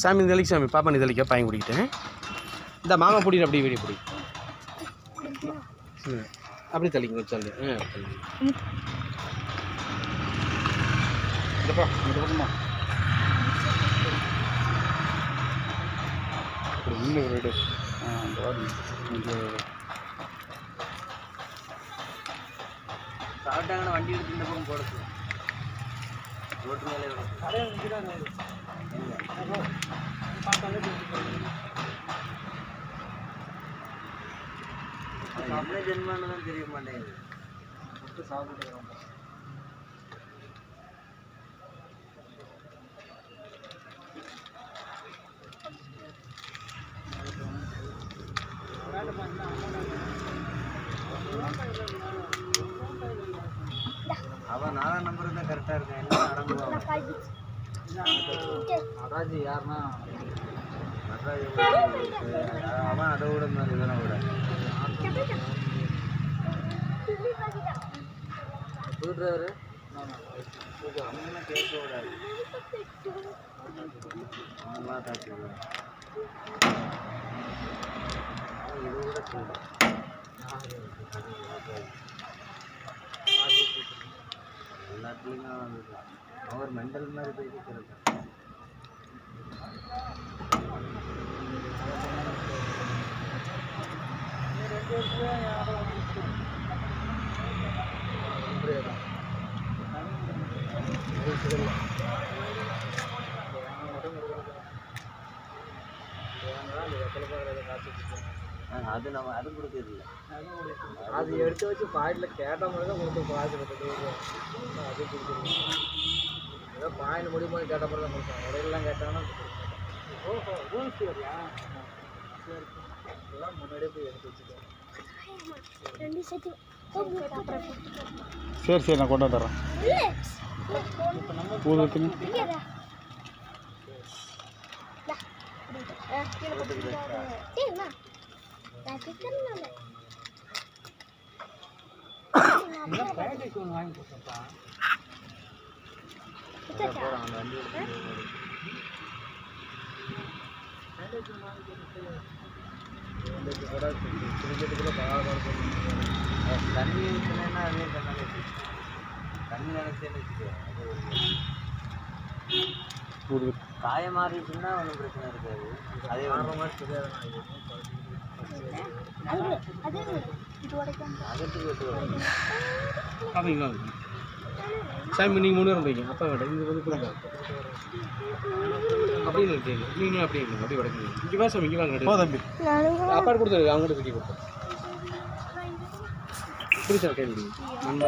சாமி இந்த தெளிக்க சாமி. பாப்பா நீ தெளிக்க பையன் பிடிக்கிட்டேன் இந்த மாமா பிடிக்கிற அப்படியே வீடியோ பிடி. ம் அப்படி தெளிங்க சொல்லு. இன்னும் வாடி. சாப்பிட்டாங்கன்னா வண்டி எடுத்து இந்த பக்கம் போட சொல்லு. ரோட்டு மேலே என்ன ஜென்மான்னு தான் தெரிய மாட்டேங்குது. அவன் நாலாம் நம்பர் தான் கரெக்டாக இருக்கேன் எல்லாம் அடங்குவான் அதாஜி யாருன்னா நடராஜ அவன் அதை விட மாதிரி விட. புது டிரைவரு அங்கே கேட்க விடாது அவங்களாம் தாக்கி இது கூட மெண்டல் மாதிரி போய் அது நம்ம அது கொடுக்கறது இல்லை. அது எடுத்து வச்சு பாயிண்டில் கேட்ட மாதிரி தான் கொடுத்து கொடுத்துட்டு அது கொடுத்துருவோம் ஏதோ பாயிண்ட் முடிவு பண்ணி கேட்ட மாதிரி தான் கொடுத்தாங்க இடையிலாம் கேட்டாங்கன்னா ஓஹோ ரூல்ஸ் சரியா? சரி இதெல்லாம் முன்னாடியே போய் எடுத்து சரி சரி நான் கொண்டு வந்துடுறேன். வைக்கணும். வாங்கி. போகிறான் அந்த வண்டி தண்ணி ஊற்றினேன்னா அதே கண்ணாடி தண்ணி நினைச்சேன்னு வச்சுக்கோ அது ஒரு காய மாறிடுச்சுன்னா ஒன்றும் பிரச்சனை இருக்காது அதே ஆடுற மாதிரி தெரியாது அகத்துக்கு வெட்டுவாங்க சாமி நீங்கள் மூணு பேரும் போய்ங்க அப்பா வேண்டாம். இது வந்து கொடுங்க. அப்படியே நிறுத்திங்க நீங்களும் அப்படியே இருங்க அப்படியே வடக்கு இங்கே. வா சாமி இங்கே வாங்க தம்பி. அப்பாடு கொடுத்துரு அவங்க கூட சுற்றி கொடுப்போம் புரிச்சா கை விடுங்க நம்ம